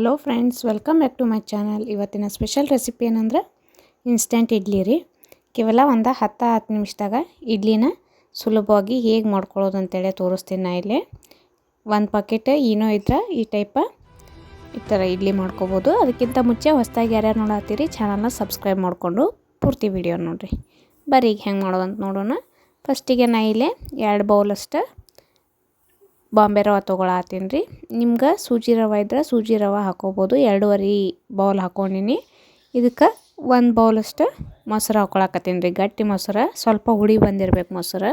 Hello friends, welcome back to my channel. ಇವತ್ತಿನ special recipe ಏನಂದ್ರೆ instant idli ರೀ. ಕೇವಲ ಒಂದು ಹತ್ತು ಹತ್ತು ನಿಮಿಷದಾಗ ಇಡ್ಲಿನ ಸುಲಭವಾಗಿ ಹೇಗೆ ಮಾಡ್ಕೊಳ್ಳೋದು ಅಂತೇಳಿ ತೋರಿಸ್ತೀನಿ ನಾ ಇಲ್ಲಿ. ಒಂದು ಪಾಕೆಟ್ ಏನೋ ಇದ್ರೆ ಈ ಟೈಪ ಈ ಥರ ಇಡ್ಲಿ ಮಾಡ್ಕೋಬೋದು. ಅದಕ್ಕಿಂತ ಮುಂಚೆ ಹೊಸ್ದಾಗಿ ಯಾರ್ಯಾರು ನೋಡತ್ತೀರಿ, ಚಾನಲ್ನ ಸಬ್ಸ್ಕ್ರೈಬ್ ಮಾಡಿಕೊಂಡು ಪೂರ್ತಿ ವಿಡಿಯೋ ನೋಡಿರಿ. ಬರೀ ಈಗ ಹೆಂಗೆ ಮಾಡೋದಂತ ನೋಡೋಣ. ಫಸ್ಟಿಗೆ ನಾ ಇಲ್ಲಿ ಎರಡು ಬೌಲಷ್ಟು ಬಾಂಬೆ ರವೆ ತೊಗೊಳತ್ತೀನಿ ರೀ. ನಿಮ್ಗೆ ಸೂಜಿ ರವೆ ಇದ್ರೆ ಸೂಜಿ ರವೆ ಹಾಕೋಬೋದು. ಎರಡೂವರೆ ಬೌಲ್ ಹಾಕೊಂಡಿನಿ. ಇದಕ್ಕೆ ಒಂದು ಬೌಲಷ್ಟು ಮೊಸರು ಹಾಕೊಳಕತ್ತೀನಿ ರೀ. ಗಟ್ಟಿ ಮೊಸರು, ಸ್ವಲ್ಪ ಹುಳಿ ಬಂದಿರಬೇಕು ಮೊಸರು.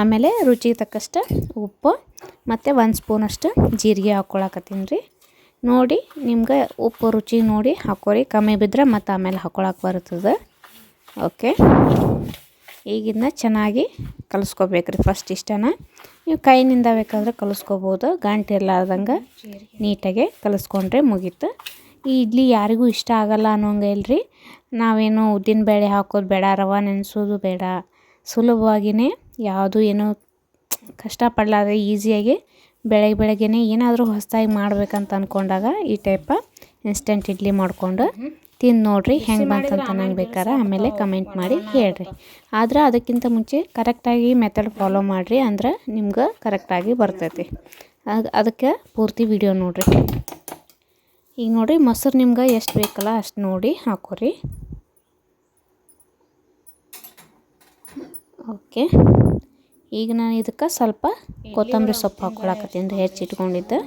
ಆಮೇಲೆ ರುಚಿಗೆ ತಕ್ಕಷ್ಟು ಉಪ್ಪು, ಮತ್ತು ಒಂದು ಸ್ಪೂನಷ್ಟು ಜೀರಿಗೆ ಹಾಕೊಳಕತ್ತೀನಿ ರೀ. ನೋಡಿ, ನಿಮ್ಗೆ ಉಪ್ಪು ರುಚಿ ನೋಡಿ ಹಾಕೋರಿ. ಕಮ್ಮಿ ಬಿದ್ದರೆ ಮತ್ತು ಆಮೇಲೆ ಹಾಕೊಳಕ್ಕೆ ಬರ್ತದೆ. ಓಕೆ? ಈಗಿನ್ನ ಚೆನ್ನಾಗಿ ಕಲಿಸ್ಕೋಬೇಕ್ರಿ ಫಸ್ಟ್ ಇಷ್ಟನ. ನೀವು ಕೈನಿಂದ ಬೇಕಾದ್ರೆ ಕಲಿಸ್ಕೋಬೋದು, ಗಂಟು ಇರ್ಲಾರ್ದಂಗೆ ನೀಟಾಗಿ ಕಲಿಸ್ಕೊಂಡ್ರೆ ಮುಗೀತು. ಈ ಇಡ್ಲಿ ಯಾರಿಗೂ ಇಷ್ಟ ಆಗಲ್ಲ ಅನ್ನೋಂಗೆ ಇಲ್ರಿ. ನಾವೇನು ಉದ್ದಿನ ಬೇಳೆ ಹಾಕೋದು ಬೇಡ, ರವೆ ನೆನೆಸೋದು ಬೇಡ. ಸುಲಭವಾಗಿಯೇ ಯಾವುದು ಏನೋ ಕಷ್ಟಪಡಲಾರ್ದೆ ಈಸಿಯಾಗಿ ಬೆಳಗ್ಗೆ ಬೆಳಗ್ಗೆನೇ ಏನಾದರೂ ಹೊಸದಾಗಿ ಮಾಡ್ಬೇಕಂತ ಅಂದ್ಕೊಂಡಾಗ ಈ ಟೈಪ ಇನ್ಸ್ಟೆಂಟ್ ಇಡ್ಲಿ ಮಾಡಿಕೊಂಡು ತಿಂದು ನೋಡಿರಿ ಹೆಂಗೆ ಬಂತಂತ ನಂಗೆ ಬೇಕಾರೆ ಆಮೇಲೆ ಕಮೆಂಟ್ ಮಾಡಿ ಹೇಳ್ರಿ. ಆದ್ರೆ ಅದಕ್ಕಿಂತ ಮುಂಚೆ ಕರೆಕ್ಟಾಗಿ ಮೆಥಡ್ ಫಾಲೋ ಮಾಡಿರಿ ಅಂದ್ರೆ ನಿಮ್ಗೆ ಕರೆಕ್ಟಾಗಿ ಬರ್ತೈತಿ. ಅದು ಅದಕ್ಕೆ ಪೂರ್ತಿ ವಿಡಿಯೋ ನೋಡಿರಿ. ಈಗ ನೋಡಿರಿ ಮೊಸರು ನಿಮ್ಗೆ ಎಷ್ಟು ಬೇಕಲ್ಲ ಅಷ್ಟು ನೋಡಿ ಹಾಕೋರಿ. ಓಕೆ ಈಗ ನಾನು ಇದಕ್ಕೆ ಸ್ವಲ್ಪ ಕೊತ್ತಂಬರಿ ಸೊಪ್ಪು ಹಾಕ್ಕೊಳಕತ್ತೀನಿ ಹೆಚ್ಚಿಟ್ಕೊಂಡಿದ್ದು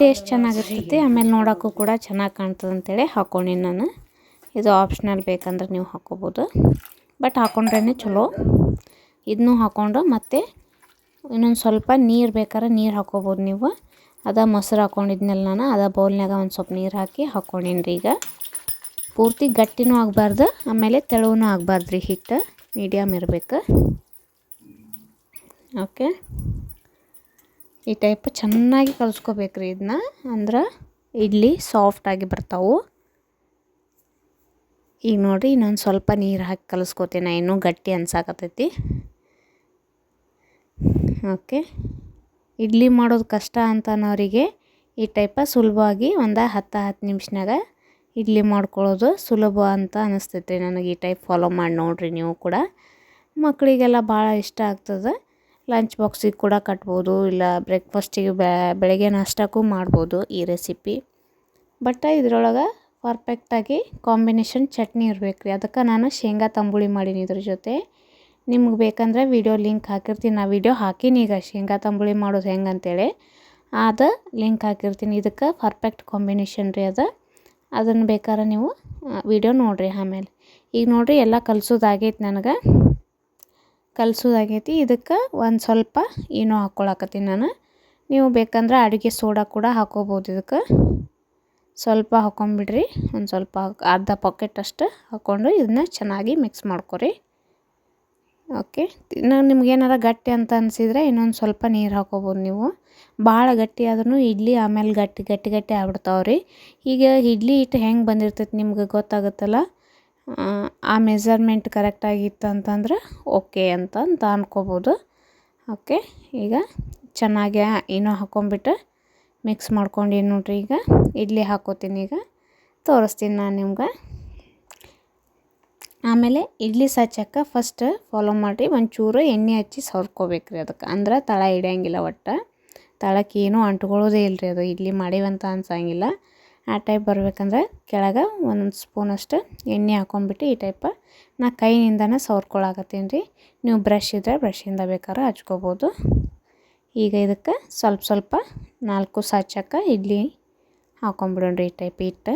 ಟೇಸ್ಟ್ ಚೆನ್ನಾಗಿರ್ತೈತಿ, ಆಮೇಲೆ ನೋಡೋಕ್ಕೂ ಕೂಡ ಚೆನ್ನಾಗಿ ಕಾಣ್ತದೆ ಅಂತೇಳಿ ಹಾಕ್ಕೊಂಡಿನಿ ನಾನು. ಇದು ಆಪ್ಷನಲ್ ಬೇಕಂದ್ರೆ ನೀವು ಹಾಕ್ಕೋಬೋದು ಬಟ್ ಹಾಕ್ಕೊಂಡ್ರೇ ಚಲೋ. ಇದನ್ನೂ ಹಾಕ್ಕೊಂಡು ಮತ್ತು ಇನ್ನೊಂದು ಸ್ವಲ್ಪ ನೀರು ಬೇಕಾದ್ರೆ ನೀರು ಹಾಕ್ಕೋಬೋದು ನೀವು. ಅದ ಮೊಸರು ಹಾಕ್ಕೊಂಡಿದ್ನಲ್ಲ ನಾನು, ಅದ ಬೌಲ್ನಾಗ ಒಂದು ಸ್ವಲ್ಪ ನೀರು ಹಾಕಿ ಹಾಕ್ಕೊಂಡಿನಿ ರೀ ಈಗ. ಪೂರ್ತಿ ಗಟ್ಟಿನೂ ಆಗಬಾರ್ದು, ಆಮೇಲೆ ತೆಳುವೂ ಆಗಬಾರ್ದು ರೀ ಹಿಟ್ಟು ಮೀಡಿಯಮ್ ಇರಬೇಕು. ಓಕೆ ಈ ಟೈಪ್ ಚೆನ್ನಾಗಿ ಕಲ್ಸ್ಕೊಬೇಕು ರೀ ಇದನ್ನ ಅಂದ್ರೆ ಇಡ್ಲಿ ಸಾಫ್ಟಾಗಿ ಬರ್ತಾವೆ. ಈಗ ನೋಡಿರಿ ಇನ್ನೊಂದು ಸ್ವಲ್ಪ ನೀರು ಹಾಕಿ ಕಲಿಸ್ಕೋತೀನಿ. ಇನ್ನೂ ಗಟ್ಟಿ ಅನ್ಸಾಕತ್ತೈತಿ ಓಕೆ ಇಡ್ಲಿ ಮಾಡೋದು ಕಷ್ಟ ಅಂತ ಅನ್ನೋರಿಗೆ ಈ ಟೈಪ ಸುಲಭವಾಗಿ ಒಂದು ಹತ್ತು ಹತ್ತು ನಿಮಿಷನಾಗ ಇಡ್ಲಿ ಮಾಡ್ಕೊಳ್ಳೋದು ಸುಲಭ ಅಂತ ಅನಿಸ್ತೈತೆ ನನಗೆ ಈ ಟೈಪ್ ಫಾಲೋ ಮಾಡಿ ನೋಡಿರಿ ನೀವು ಕೂಡ. ಮಕ್ಕಳಿಗೆಲ್ಲ ಭಾಳ ಇಷ್ಟ ಆಗ್ತದೆ. ಲಂಚ್ ಬಾಕ್ಸಿಗೆ ಕೂಡ ಕಟ್ಬೋದು, ಇಲ್ಲ ಬ್ರೇಕ್ಫಾಸ್ಟಿಗೆ ಬೆಳಗ್ಗೆ ನಾಷ್ಟಕ್ಕೂ ಮಾಡ್ಬೋದು ಈ ರೆಸಿಪಿ. ಬಟ್ ಇದ್ರೊಳಗೆ ಪರ್ಫೆಕ್ಟಾಗಿ ಕಾಂಬಿನೇಷನ್ ಚಟ್ನಿ ಇರಬೇಕು ರೀ. ಅದಕ್ಕೆ ನಾನು ಶೇಂಗಾ ತಂಬುಳಿ ಮಾಡೀನಿ ಇದ್ರ ಜೊತೆ. ನಿಮ್ಗೆ ಬೇಕಂದ್ರೆ ವಿಡಿಯೋ ಲಿಂಕ್ ಹಾಕಿರ್ತೀನಿ. ನಾ ವಿಡಿಯೋ ಹಾಕೀನಿ ಈಗ. ಶೇಂಗಾ ತಂಬುಳಿ ಮಾಡೋದು ಹೆಂಗೆ ಅಂತೇಳಿ. ಅದು ಲಿಂಕ್ ಹಾಕಿರ್ತೀನಿ. ಇದಕ್ಕೆ ಪರ್ಫೆಕ್ಟ್ ಕಾಂಬಿನೇಷನ್ ರೀ ಅದು. ಅದನ್ನು ಬೇಕಾದ್ರೆ ನೀವು ವಿಡಿಯೋ ನೋಡಿರಿ ಆಮೇಲೆ. ಈಗ ನೋಡಿರಿ ಎಲ್ಲ ಕಲಿಸೋದಾಗೈತೆ ನನಗೆ. ಕಲ್ಸೋದಾಗೈತಿ. ಇದಕ್ಕೆ ಒಂದು ಸ್ವಲ್ಪ ಏನೋ ಹಾಕ್ಕೊಳಕತ್ತೀನಿ ನಾನು. ನೀವು ಬೇಕಂದ್ರೆ ಅಡುಗೆ ಸೋಡಾ ಕೂಡ ಹಾಕೋಬೋದು ಇದಕ್ಕೆ. ಸ್ವಲ್ಪ ಹಾಕೊಂಬಿಡ್ರಿ. ಒಂದು ಸ್ವಲ್ಪ ಅರ್ಧ ಪಾಕೆಟ್ ಅಷ್ಟು ಹಾಕ್ಕೊಂಡು ಇದನ್ನ ಚೆನ್ನಾಗಿ ಮಿಕ್ಸ್ ಮಾಡ್ಕೊರಿ. ಓಕೆ ನಾನು ನಿಮ್ಗೇನಾರ ಗಟ್ಟಿ ಅಂತ ಅನಿಸಿದ್ರೆ ಇನ್ನೊಂದು ಸ್ವಲ್ಪ ನೀರು ಹಾಕೋಬೋದು ನೀವು. ಭಾಳ ಗಟ್ಟಿ ಆದ್ರೂ ಇಡ್ಲಿ ಆಮೇಲೆ ಗಟ್ಟಿ ಗಟ್ಟಿ ಗಟ್ಟಿ ಆಗ್ಬಿಡ್ತಾವೆ ರೀ ಈಗ ಇಡ್ಲಿ ಹಿಟ್ಟು ಹೆಂಗೆ ಬಂದಿರ್ತೈತೆ ನಿಮ್ಗೆ ಗೊತ್ತಾಗುತ್ತಲ್ಲ? ಆ ಮೆಸರ್ಮೆಂಟ್ ಕರೆಕ್ಟಾಗಿತ್ತು ಅಂತಂದ್ರೆ ಓಕೆ ಅಂತ ಅಂತ ಅನ್ಕೋಬೋದು. ಓಕೆ ಈಗ ಚೆನ್ನಾಗಿ ಏನೋ ಹಾಕ್ಕೊಂಬಿಟ್ಟು ಮಿಕ್ಸ್ ಮಾಡ್ಕೊಂಡು ನೋಡ್ರಿ ಈಗ. ಇಡ್ಲಿ ಹಾಕೋತೀನಿ ಈಗ. ತೋರಿಸ್ತೀನಿ ನಾನು ನಿಮ್ಗೆ. ಆಮೇಲೆ ಇಡ್ಲಿ ಸಚ್ಚಕ್ಕೆ ಫಸ್ಟ್ ಫಾಲೋ ಮಾಡಿರಿ. ಒಂಚೂರು ಎಣ್ಣೆ ಹಚ್ಚಿ ಸವರ್ಕೋಬೇಕ್ರಿ ಅದಕ್ಕೆ. ಅಂದ್ರೆ ತಳ ಹಿಡಿಯಂಗಿಲ್ಲ ಒಟ್ಟು. ತಳಕ್ಕೆ ಏನೂ ಅಂಟ್ಕೊಳ್ಳೋದೇ ಇಲ್ಲ ರೀ ಅದು. ಇಡ್ಲಿ ಮಾಡೀವಂತ ಅನ್ಸಂಗಿಲ್ಲ. ಆ ಟೈಪ್ ಬರ್ಬೇಕಂದ್ರೆ ಕೆಳಗೆ ಒಂದೊಂದು ಸ್ಪೂನಷ್ಟು ಎಣ್ಣೆ ಹಾಕೊಂಡ್ಬಿಟ್ಟು ಈ ಟೈಪ ನಾ ಕೈಯಿಂದನೇ ಸವರ್ಕೊಳಕತ್ತೀನಿ ರೀ. ನೀವು ಬ್ರಷ್ ಇದ್ದರೆ ಬ್ರಷಿಂದ ಬೇಕಾದ್ರೆ ಹಚ್ಕೋಬೋದು. ಈಗ ಇದಕ್ಕೆ ಸ್ವಲ್ಪ ಸ್ವಲ್ಪ ನಾಲ್ಕು ಸಾಚಕ್ಕೆ ಇಡ್ಲಿ ಹಾಕೊಂಬಿಡೋಣ್ರಿ ಈ ಟೈಪ್ ಇಟ್ಟು.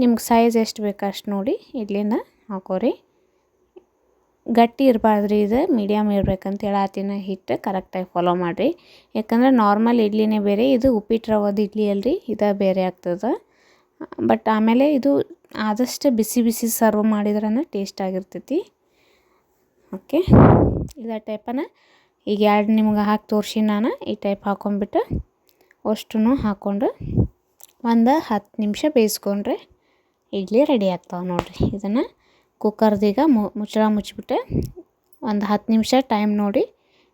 ನಿಮ್ಗೆ ಸೈಜ್ ಎಷ್ಟು ಬೇಕು ಅಷ್ಟು ನೋಡಿ ಇಡ್ಲಿನ ಹಾಕೋರಿ. ಗಟ್ಟಿ ಇರಬಾರ್ದು ರೀ ಇದು ಮೀಡಿಯಮ್ ಇರ್ಬೇಕಂತ ಆತಿನ ಹಿಟ್ಟು ಕರೆಕ್ಟಾಗಿ ಫಾಲೋ ಮಾಡಿರಿ. ಯಾಕಂದ್ರೆ ನಾರ್ಮಲ್ ಇಡ್ಲಿನೇ ಬೇರೆ, ಇದು ಉಪ್ಪಿಟ್ಟು ರವದ ಇಡ್ಲಿ ಅಲ್ರಿ, ಇದು ಬೇರೆ ಆಗ್ತದೆ. ಬಟ್ ಆಮೇಲೆ ಇದು ಆದಷ್ಟು ಬಿಸಿ ಬಿಸಿ ಸರ್ವ್ ಮಾಡಿದ್ರನ ಟೇಸ್ಟ್ ಆಗಿರ್ತೈತಿ. ಓಕೆ ಇದೇ ಟೈಪನ ಈಗ ಎರಡು ನಿಮ್ಗೆ ಹಾಕಿ ತೋರಿಸಿ ನಾನು, ಈ ಟೈಪ್ ಹಾಕೊಂಡ್ಬಿಟ್ಟು ಅಷ್ಟು ಹಾಕ್ಕೊಂಡು ಒಂದು ಹತ್ತು ನಿಮಿಷ ಬೇಯಿಸ್ಕೊಂಡ್ರೆ ಇಡ್ಲಿ ರೆಡಿ ಆಗ್ತಾವೆ ನೋಡಿರಿ. ಇದನ್ನು ಕುಕ್ಕರ್ದೀಗ ಮುಚ್ಚಳ ಮುಚ್ಚಿಬಿಟ್ಟು ಒಂದು ಹತ್ತು ನಿಮಿಷ ಟೈಮ್ ನೋಡಿ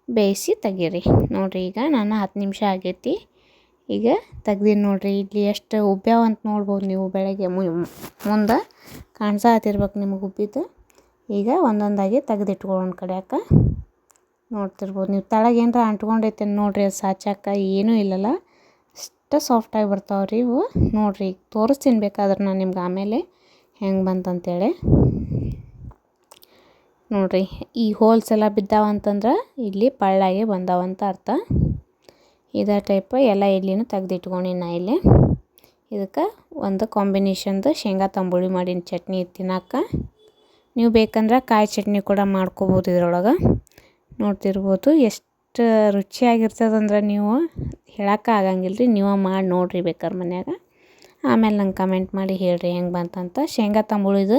ಬೇಯಿಸಿ ತೆಗೀರಿ. ನೋಡಿರಿ ಈಗ ನಾನು ಹತ್ತು ನಿಮಿಷ ಆಗೈತಿ. ಈಗ ತೆಗ್ದೀನಿ ನೋಡಿರಿ. ಇಡ್ಲಿ ಎಷ್ಟು ಉಬ್ಬ್ಯಾವ ಅಂತ ನೋಡ್ಬೋದು ನೀವು ಬೆಳಗ್ಗೆ. ಮುಂದೆ ಕಾಣಿಸಾತಿರ್ಬೇಕು ನಿಮಗೆ ಉಬ್ಬಿದ್ದು. ಈಗ ಒಂದೊಂದಾಗಿ ತೆಗೆದಿಟ್ಕೊಳ್ಳೋಣ ಕಡೆಯಾಕ ನೋಡ್ತಿರ್ಬೋದು. ನೀವು ತಳಗೆ ಏನರ ಅಂಟ್ಕೊಂಡೈತೆ ನೋಡಿರಿ ಅದು ಸಾಚಾಕ ಏನೂ ಇಲ್ಲಲ್ಲ. ಅಷ್ಟು ಸಾಫ್ಟಾಗಿ ಬರ್ತಾವ್ರಿ ಇವು. ನೋಡಿರಿ ತೋರಿಸ್ತೀನಿ ಬೇಕಾದ್ರೆ ನಾನು ನಿಮ್ಗೆ ಆಮೇಲೆ ಹೆಂಗೆ ಬಂತಂತೇಳಿ. ನೋಡಿರಿ, ಈ ಹೋಲ್ಸ್ ಎಲ್ಲ ಬಿದ್ದಾವ ಅಂತಂದ್ರೆ ಇಲ್ಲಿ ಪಳ್ಳಾಗಿ ಬಂದಾವಂತ ಅರ್ಥ. ಇದೇ ಟೈಪ್ ಎಲ್ಲ ಇಡ್ಲಿನೂ ತೆಗ್ದಿಟ್ಕೊಂಡು ನಾ ಇಲ್ಲಿ. ಇದಕ್ಕೆ ಒಂದು ಕಾಂಬಿನೇಷನ್ದು ಶೇಂಗಾ ತಂಬುಳಿ ಮಾಡಿನ ಚಟ್ನಿ ತಿನ್ನಕ್ಕೆ ನೀವು ಬೇಕಂದ್ರೆ ಕಾಯಿ ಚಟ್ನಿ ಕೂಡ ಮಾಡ್ಕೋಬೋದು ಇದ್ರೊಳಗೆ. ನೋಡ್ತಿರ್ಬೋದು ಎಷ್ಟು ರುಚಿಯಾಗಿರ್ತದಂದ್ರೆ ನೀವು ಹೇಳಕ್ಕೆ ಆಗಂಗಿಲ್ಲ ರೀ ನೀವು ಮಾಡಿ ನೋಡಿರಿ ಬೇಕಾದ್ರೆ ಮನ್ಯಾಗ. ಆಮೇಲೆ ನಂಗೆ ಕಮೆಂಟ್ ಮಾಡಿ ಹೇಳಿರಿ ಹೆಂಗೆ ಬಂತಂತ. ಶೇಂಗಾ ತಂಬುಳಿದು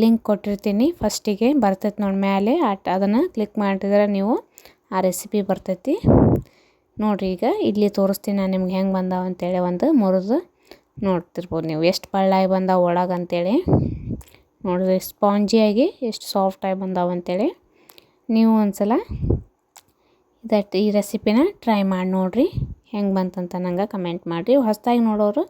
ಲಿಂಕ್ ಕೊಟ್ಟಿರ್ತೀನಿ. ಫಸ್ಟಿಗೆ ಬರ್ತೈತೆ ನೋಡಿ ಮೇಲೆ ಅಟ್ ಅದನ್ನು ಕ್ಲಿಕ್ ಮಾಡಿದ್ರೆ ನೀವು ಆ ರೆಸಿಪಿ ಬರ್ತೈತಿ. ನೋಡಿರಿ ಈಗ ಇಲ್ಲಿ ತೋರಿಸ್ತೀನಿ ನಾನು ನಿಮ್ಗೆ ಹೆಂಗೆ ಬಂದಾವ ಅಂತೇಳಿ ಒಂದು ಮುರಿದು ನೋಡ್ತಿರ್ಬೋದು ನೀವು. ಎಷ್ಟು ಪಳ್ಳಾಗಿ ಬಂದಾವ ಒಳಗೆ ಅಂತೇಳಿ. ನೋಡಿರಿ ಸ್ಪಾಂಜಿಯಾಗಿ ಎಷ್ಟು ಸಾಫ್ಟಾಗಿ ಬಂದಾವ ಅಂತೇಳಿ. ನೀವು ಒಂದ್ಸಲ ದಟ್ ಈ ರೆಸಿಪಿನ ಟ್ರೈ ಮಾಡಿ ನೋಡಿರಿ. ಹೆಂಗೆ ಬಂತಂತ ನಂಗೆ ಕಮೆಂಟ್ ಮಾಡಿರಿ. ಹೊಸದಾಗಿ ನೋಡೋರು